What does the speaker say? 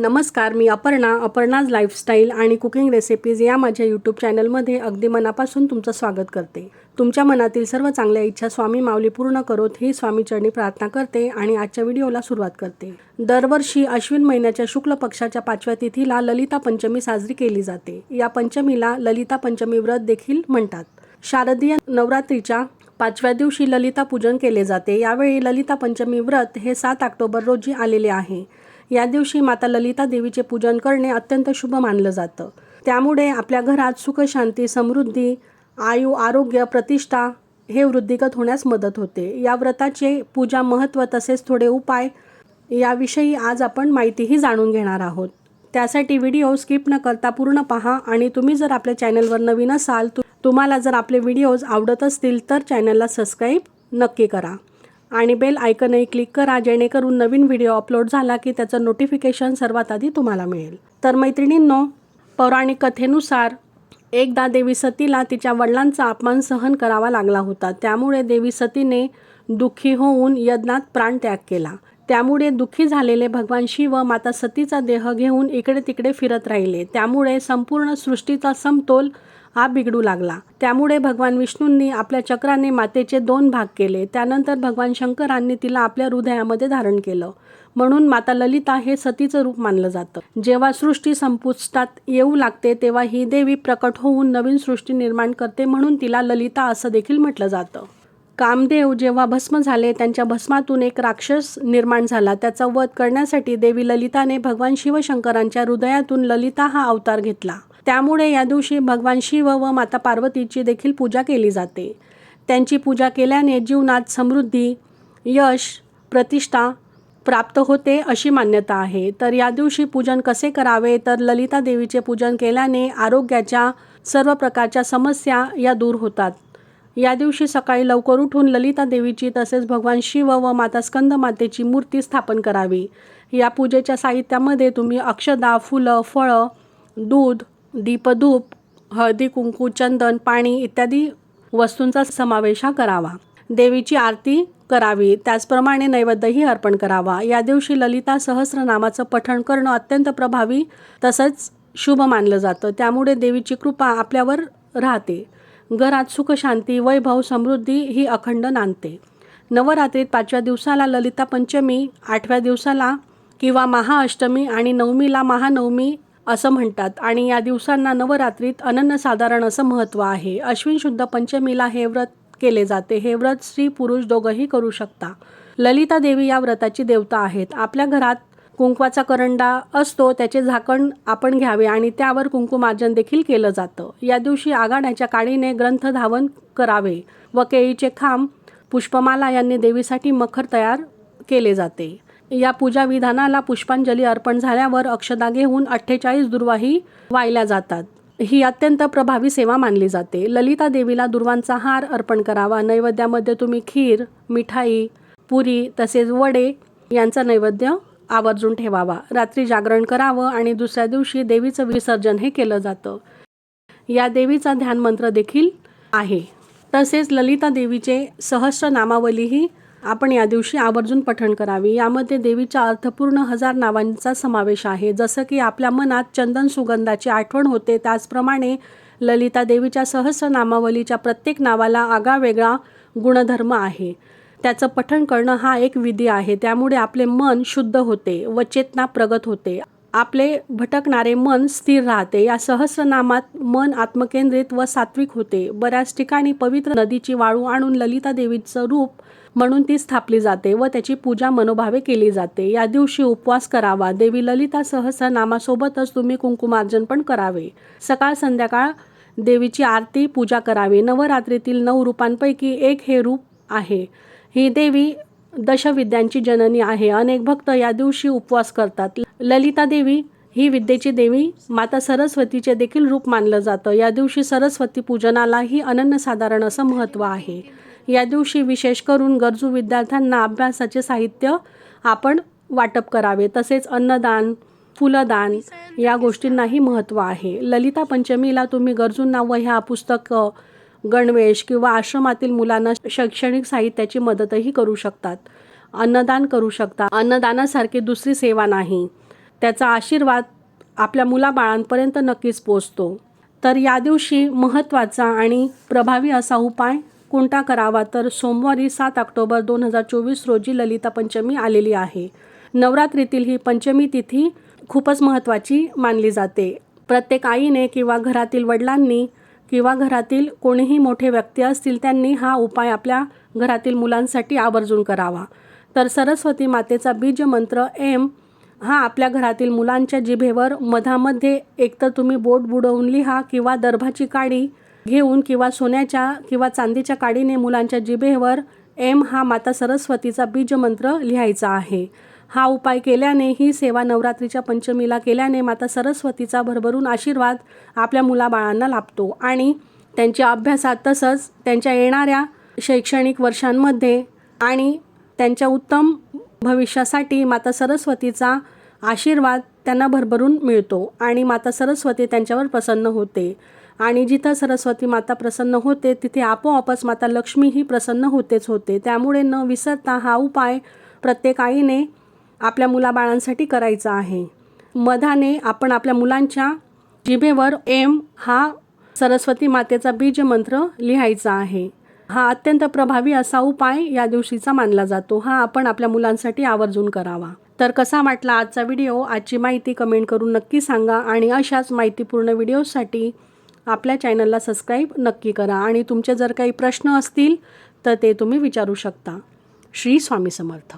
नमस्कार मी अपर्णा अपर्णाज लाईफस्टाईल आणि कुकिंग रेसिपीज या माझ्या यूट्यूब चॅनलमध्ये अगदी मनापासून तुमचं स्वागत करते. तुमच्या मनातील सर्व चांगल्या इच्छा स्वामी माऊली पूर्ण करोत ही स्वामी चरणी प्रार्थना करते आणि आजच्या व्हिडिओला सुरुवात करते. दरवर्षी अश्विन महिन्याच्या शुक्ल पक्षाच्या पाचव्या तिथीला ललिता पंचमी साजरी केली जाते. या पंचमीला ललिता पंचमी व्रत देखील म्हणतात. शारदीय नवरात्रीच्या पाचव्या दिवशी ललिता पूजन केले जाते. यावेळी ललिता पंचमी व्रत हे सात ऑक्टोबर रोजी आलेले आहे. या दिवशी माता ललिता देवीचे पूजन करणे अत्यंत शुभ मानलं जातं. त्यामुळे आपल्या घरात सुखशांती समृद्धी आयु आरोग्य प्रतिष्ठा हे वृद्धिगत होण्यास मदत होते. या व्रताचे पूजा महत्त्व तसेच थोडे उपाय याविषयी आज आपण माहितीही जाणून घेणार आहोत. त्यासाठी व्हिडिओ स्किप न करता पूर्ण पहा आणि तुम्ही जर आपल्या चॅनलवर नवीन असाल तुम्हाला जर आपले व्हिडिओज आवडत असतील तर चॅनलला सबस्क्राईब नक्की करा. आणि बेल आयकनही क्लिक करा जेणेकरून नवीन व्हिडिओ अपलोड झाला की त्याचं नोटिफिकेशन सर्वात आधी तुम्हाला मिळेल. तर मैत्रिणींनो पौराणिक कथेनुसार एकदा देवी सतीला तिच्या वडिलांचा अपमान सहन करावा लागला होता. त्यामुळे देवी सतीने दुःखी होऊन यज्ञात प्राणत्याग केला. त्यामुळे दुःखी झालेले भगवान शिव माता सतीचा देह घेऊन इकडे तिकडे फिरत राहिले. त्यामुळे संपूर्ण सृष्टीचा समतोल हा बिघडू लागला. त्यामुळे भगवान विष्णूंनी आपल्या चक्राने मातेचे दोन भाग केले. त्यानंतर भगवान शंकरांनी तिला आपल्या हृदयामध्ये धारण केलं. म्हणून माता ललिता हे सतीचं रूप मानलं जातं. जेव्हा सृष्टी संपुष्टात येऊ लागते तेव्हा ही देवी प्रकट होऊन नवीन सृष्टी निर्माण करते म्हणून तिला ललिता असं देखील म्हटलं जातं. कामदेव जेव्हा भस्म झाले त्यांच्या भस्मातून एक राक्षस निर्माण झाला. त्याचा वध करण्यासाठी देवी ललिताने भगवान शिवशंकरांच्या हृदयातून ललिता हा अवतार घेतला. त्यामुळे या दिवशी भगवान शिव व माता पार्वतीची देखील पूजा केली जाते. त्यांची पूजा केल्याने जीवनात समृद्धी यश प्रतिष्ठा प्राप्त होते अशी मान्यता आहे. तर या दिवशी पूजन कसे करावे? तर ललिता देवीचे पूजन केल्याने आरोग्याच्या सर्व प्रकारच्या समस्या या दूर होतात. या दिवशी सकाळी लवकर उठून ललिता देवीची तसेच भगवान शिव व माता स्कंद मातेची मूर्ती स्थापन करावी. या पूजेच्या साहित्यामध्ये तुम्ही अक्षदा फुलं फळं दूध दीपधूप हळदी कुंकू चंदन पाणी इत्यादी वस्तूंचा समावेश हा करावा. देवीची आरती करावी. त्याचप्रमाणे नैवेद्यही अर्पण करावा. या दिवशी ललिता सहस्रनामाचं पठण करणं अत्यंत प्रभावी तसंच शुभ मानलं जातं. त्यामुळे देवीची कृपा आपल्यावर राहते. घरात सुखशांती वैभव समृद्धी ही अखंड नांदते. नवरात्रीत पाचव्या दिवसाला ललिता पंचमी आठव्या दिवसाला किंवा महाअष्टमी आणि नवमीला महानवमी असं म्हणतात. आणि या दिवसांना नवरात्रीत अनन्यसाधारण असं महत्त्व आहे. अश्विन शुद्ध पंचमीला हे व्रत केले जाते. हे व्रत स्त्री पुरुष दोघंही करू शकता. ललिता देवी या व्रताची देवता आहेत. आपल्या घरात कुंकवाचा करंडा असतो त्याचे झाकण आपण घ्यावे आणि त्यावर कुंकुमार्जन देखील केलं जातं. या दिवशी आघाड्याच्या काळीने ग्रंथ धावन करावे. व केळीचे खांब पुष्पमाला यांनी देवीसाठी मखर तयार केले जाते. या पूजा विधानाला पुष्पांजली अर्पण झाल्यावर अक्षदा घेऊन अठ्ठेचाळीस दुर्वाही वाहिल्या जातात. ही अत्यंत प्रभावी सेवा मानली जाते. ललिता देवीला दुर्वांचा हार अर्पण करावा. नैवेद्यामध्ये तुम्ही खीर मिठाई पुरी तसेच वडे यांचा नैवेद्य आवर्जून ठेवावा. रात्री जागरण करावं आणि दुसऱ्या दिवशी देवीचं विसर्जन हे केलं जातं. या देवीचा ध्यान मंत्र देखील आहे. तसेच ललिता देवीचे सहस्र नामावलीही आपण या दिवशी आवर्जून पठण करावी. यामध्ये देवीच्या अर्थपूर्ण हजार नावांचा समावेश आहे. जसं की आपल्या मनात चंदन सुगंधाची आठवण होते. त्याचप्रमाणे ललिता देवीच्या सहस्र नामावलीच्या प्रत्येक नावाला आगावेगळा गुणधर्म आहे. त्याचं पठण करणं हा एक विधी आहे. त्यामुळे आपले मन शुद्ध होते व चेतना प्रगत होते. आपले भटकणारे मन स्थिर राहते. या सहस्रनामात मन आत्मकेंद्रित व सात्विक होते. बऱ्याच ठिकाणी पवित्र नदीची वाळू आणून ललिता देवीचं रूप म्हणून ती स्थापली जाते व त्याची पूजा मनोभावे केली जाते. या दिवशी उपवास करावा. देवी ललिता सहस्रनामासोबतच तुम्ही कुंकुमार्जन पण करावे. सकाळ संध्याकाळ देवीची आरती पूजा करावी. नवरात्रीतील नऊ रूपांपैकी एक हे रूप आहे. ही देवी दशविद्यांची जननी आहे. अनेक भक्त या दिवशी उपवास करतात. ललिता देवी ही विद्येची देवी माता सरस्वतीचे देखील रूप मानलं जातं. या दिवशी सरस्वती पूजनालाही अनन्यसाधारण असं महत्त्व आहे. या दिवशी विशेष करून गरजू विद्यार्थ्यांना अभ्यासाचे साहित्य आपण वाटप करावे. तसेच अन्नदान फुलदान या गोष्टींनाही महत्त्व आहे. ललिता पंचमीला तुम्ही गरजूंना वह्या पुस्तकं गणवेश किंवा आश्रमातील मुलांना शैक्षणिक साहित्याची मदतही करू शकतात. अन्नदान करू शकता. अन्नदानासारखी दुसरी सेवा नाही. त्याचा आशीर्वाद आपल्या मुलाबाळांपर्यंत नक्कीच पोचतो तर या दिवशी महत्त्वाचा आणि प्रभावी असा उपाय कोणता करावा तर सोमवारी सात ऑक्टोबर दोन हजार चोवीस रोजी ललिता पंचमी आलेली आहे. नवरात्रीतील ही पंचमी तिथी खूपच महत्त्वाची मानली जाते. प्रत्येक आईने किंवा घरातील वडिलांनी किंवा घरातील कोणीही मोठे व्यक्ती असतील त्यांनी हा उपाय आपल्या घरातील मुलांसाठी आवर्जून करावा. तर सरस्वती मातेचा बीज मंत्र एम हा आपल्या घरातील मुलांच्या जिभेवर मधामध्ये एकतर तुम्ही बोट बुडवून लिहा किंवा दर्भाची काडी घेऊन किंवा सोन्याच्या किंवा चांदीच्या काडीने मुलांच्या जिभेवर एम हा माता सरस्वतीचा बीजमंत्र लिहायचा आहे. हा उपाय केल्याने ही सेवा नवरात्रीच्या पंचमीला केल्याने माता सरस्वतीचा भरभरून आशीर्वाद आपल्या मुलाबाळांना लाभतो आणि त्यांच्या अभ्यासात तसंच त्यांच्या येणाऱ्या शैक्षणिक वर्षांमध्ये आणि त्यांच्या उत्तम भविष्यासाठी माता सरस्वतीचा आशीर्वाद त्यांना भरभरून मिळतो आणि माता सरस्वती त्यांच्यावर प्रसन्न होते. आणि जिथं सरस्वती माता प्रसन्न होते तिथे आपोआपच माता लक्ष्मी ही प्रसन्न होतेच होते. त्यामुळे न विसरता हा उपाय प्रत्येक आईने आपल्या मुलाबाळांसाठी करायचा आहे. मधाने आपण आपल्या मुलांच्या जिभेवर एम हा सरस्वती मातेचा बीज मंत्र लिहायचा आहे. हा अत्यंत प्रभावी असा उपाय या दिवशीचा मानला जातो. हा आपण आपल्या मुलांसाठी आवर्जून करावा. तर कसा वाटला आजचा व्हिडिओ? आजची माहिती कमेंट करून नक्की सांगा आणि अशाच माहितीपूर्ण व्हिडिओसाठी आपल्या चॅनलला सबस्क्राईब नक्की करा आणि तुमचे जर काही प्रश्न असतील तर ते तुम्ही विचारू शकता. श्री स्वामी समर्थ.